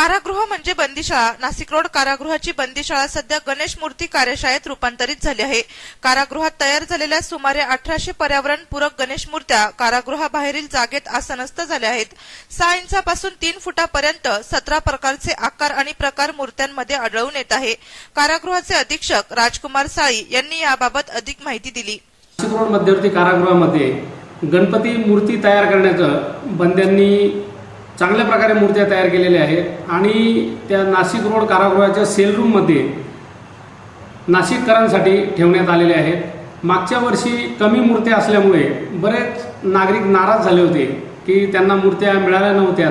कारागृह म्हणजे बंदीशाळा. नाशिक रोड कारागृहाची बंदीशाळा सध्या गणेश मूर्ती कार्यशाळेत रूपांतरित झाली आहे. कारागृहात तयार झालेल्या सुमारे अठराशे पर्यावरणपूरक गणेश मूर्त्या कारागृहाबाहेरील जागेत आसनस्थ झाल्या आहेत. सहा इंचापासून तीन फुटापर्यंत सतरा प्रकारचे आकार आणि प्रकार मूर्त्यांमध्ये आढळून येत आहे. कारागृहाचे अधीक्षक राजकुमार साळी यांनी याबाबत अधिक माहिती दिली. नाशिक रोड मध्यवर्ती कारागृहामध्ये गणपती मूर्ती तयार करण्याचं बंद्यांनी चांगल्या प्रकारे मूर्त्या तयार केलेल्या आहेत. आणि त्या नाशिक रोड कारागृहाच्या सेलरूममध्ये नाशिककरांसाठी ठेवण्यात आलेल्या आहेत. मागच्या वर्षी कमी मूर्त्या असल्यामुळे बरेच नागरिक नाराज झाले होते की त्यांना मूर्त्या मिळाल्या नव्हत्या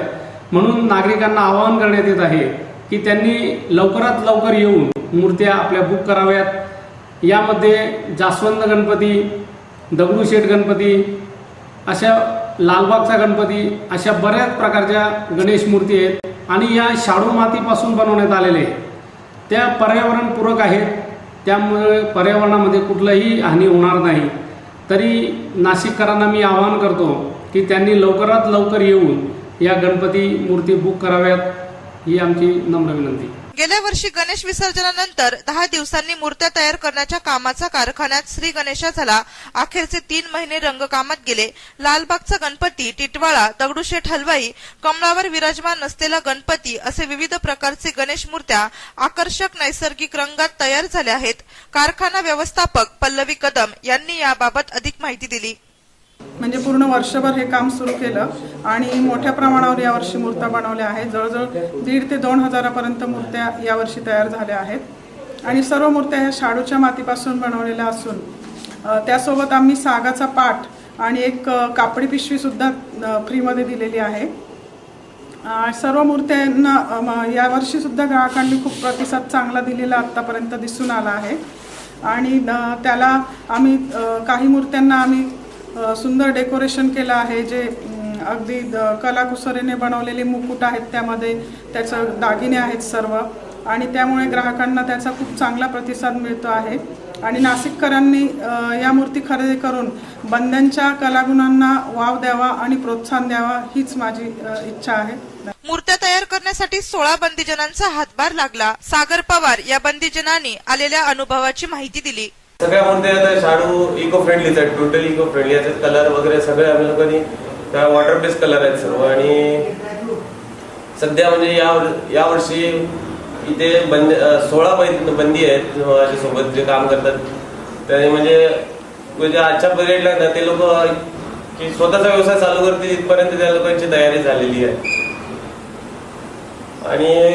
म्हणून नागरिकांना आवाहन करण्यात येत आहे की त्यांनी लवकरात लवकर येऊन मूर्त्या आपल्या बुक कराव्यात. यामध्ये जास्वंद गणपती दगडूशेठ गणपती अशा लालबागचा गणपती अशा बऱ्याच प्रकारच्या गणेश मूर्ती आहेत आणि या शाडू मातीपासून बनवण्यात आलेले आहेत. त्या पर्यावरणपूरक आहेत. त्यामुळे पर्यावरणामध्ये कुठलंही हानी होणार नाही. तरी नाशिककरांना मी आवाहन करतो की त्यांनी लवकरात लवकर येऊन या गणपती मूर्ती बुक कराव्यात ही आमची नम्र विनंती. गेल्या वर्षी गणेश विसर्जनानंतर दहा दिवसांनी मूर्त्या तयार करण्याच्या कामाचा कारखान्यात श्री गणेशा झाला अखेरचे तीन महिने रंगकामात गेले. लालबागचा गणपती टिटवाळा दगडूशेठ हलवाई कमळावर विराजमान नसलेला गणपती असे विविध प्रकारचे गणेश मूर्त्या आकर्षक नैसर्गिक रंगात तयार झाल्या आहेत. कारखाना व्यवस्थापक पल्लवी कदम यांनी याबाबत अधिक माहिती दिली. म्हणजे पूर्ण वर्षभर हे काम सुरू केलं आणि मोठ्या प्रमाणावर यावर्षी मूर्त्या बनवल्या आहेत. जवळजवळ दीड ते दोन हजारापर्यंत मूर्त्या यावर्षी तयार झाल्या आहेत. आणि सर्व मूर्त्या ह्या शाडूच्या मातीपासून बनवलेल्या असून त्यासोबत आम्ही सागाचा पाट आणि एक कापडी पिशवीसुद्धा फ्रीमध्ये दिलेली आहे. सर्व मूर्त्यांना यावर्षीसुद्धा ग्राहकांनी खूप प्रतिसाद चांगला दिलेला आत्तापर्यंत दिसून आला आहे. आणि त्याला आम्ही काही मूर्त्यांना आम्ही सुंदर डेकोरेशन केलं आहे जे अगदी कलाकुसरीने बनवलेले मुकुट आहेत त्यामध्ये त्याचं दागिने आहेत सर्व. आणि त्यामुळे ग्राहकांना त्याचा खूप चांगला प्रतिसाद मिळतो आहे. आणि नाशिककरांनी या मूर्ती खरेदी करून बंद्यांच्या कलागुणांना वाव द्यावा आणि प्रोत्साहन द्यावा हीच माझी इच्छा आहे. मूर्त्या तयार करण्यासाठी सोळा बंदीजनांचा हातभार लागला. सागर पवार या बंदीजनांनी आलेल्या अनुभवाची माहिती दिली. सगळ्या म्हणते आता शाडू इको फ्रेंडलीच आहे टोटली इको फ्रेंडली याच्यात कलर वगैरे सगळे आम्ही लोकांनी त्या वॉटर बेस्ड कलर आहेत सर्व. आणि सध्या म्हणजे या यावर्षी इथे बंद सोळा बंद बंदी आहेत माझ्यासोबत जे काम करतात. त्याने म्हणजे म्हणजे आजच्या पिरियडला ना ते लोक की स्वतःचा व्यवसाय चालू करतील इथपर्यंत त्या लोकांची तयारी झालेली आहे. आणि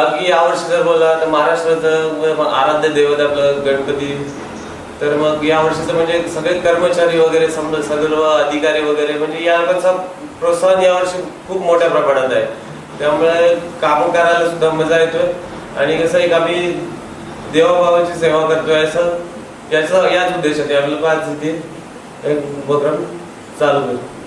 बाकी यावर्षी जर बोला तर महाराष्ट्राचं आराध्य दैवत आपलं गणपती. तर मग यावर्षीचं म्हणजे सगळे कर्मचारी वगैरे समजा सर्व अधिकारी वगैरे म्हणजे याचा प्रोत्साहन यावर्षी खूप मोठ्या प्रमाणात आहे. त्यामुळे काम करायला सुद्धा मजा येतोय. आणि कसं एक आम्ही देवाभावाची सेवा करतोय असं याचा याच उद्देशाने आम्ही पाच इथे एक उपक्रम चालू करतो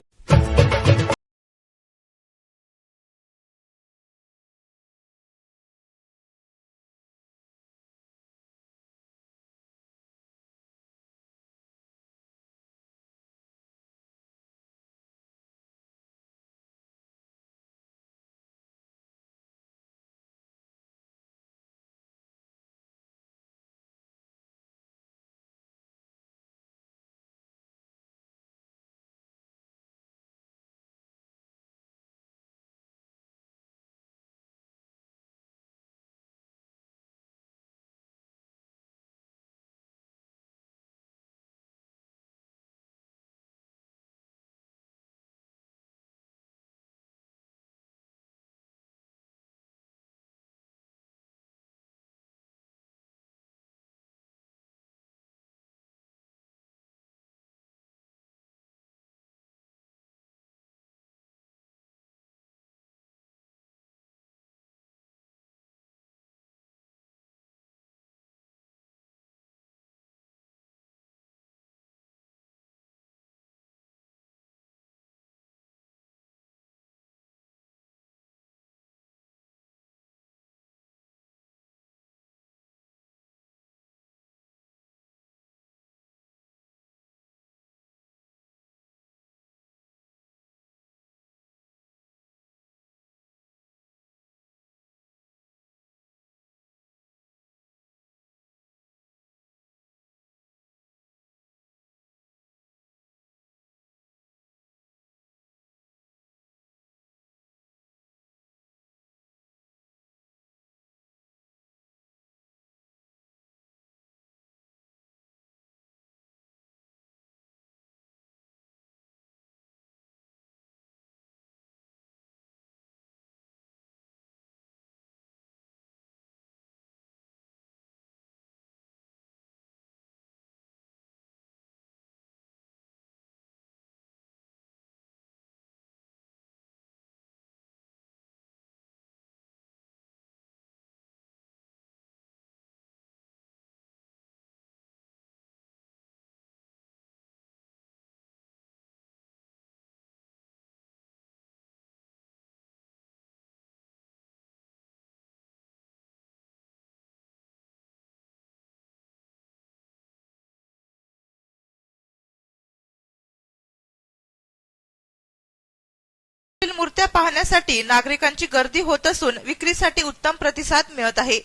मूर्त्या पाहण्यासाठी नागरिकांची गर्दी होत असून विक्रीसाठी उत्तम प्रतिसाद मिळत आहे.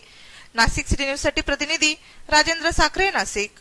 नाशिक सिटी न्यूजसाठी प्रतिनिधी राजेंद्र साखरे नाशिक.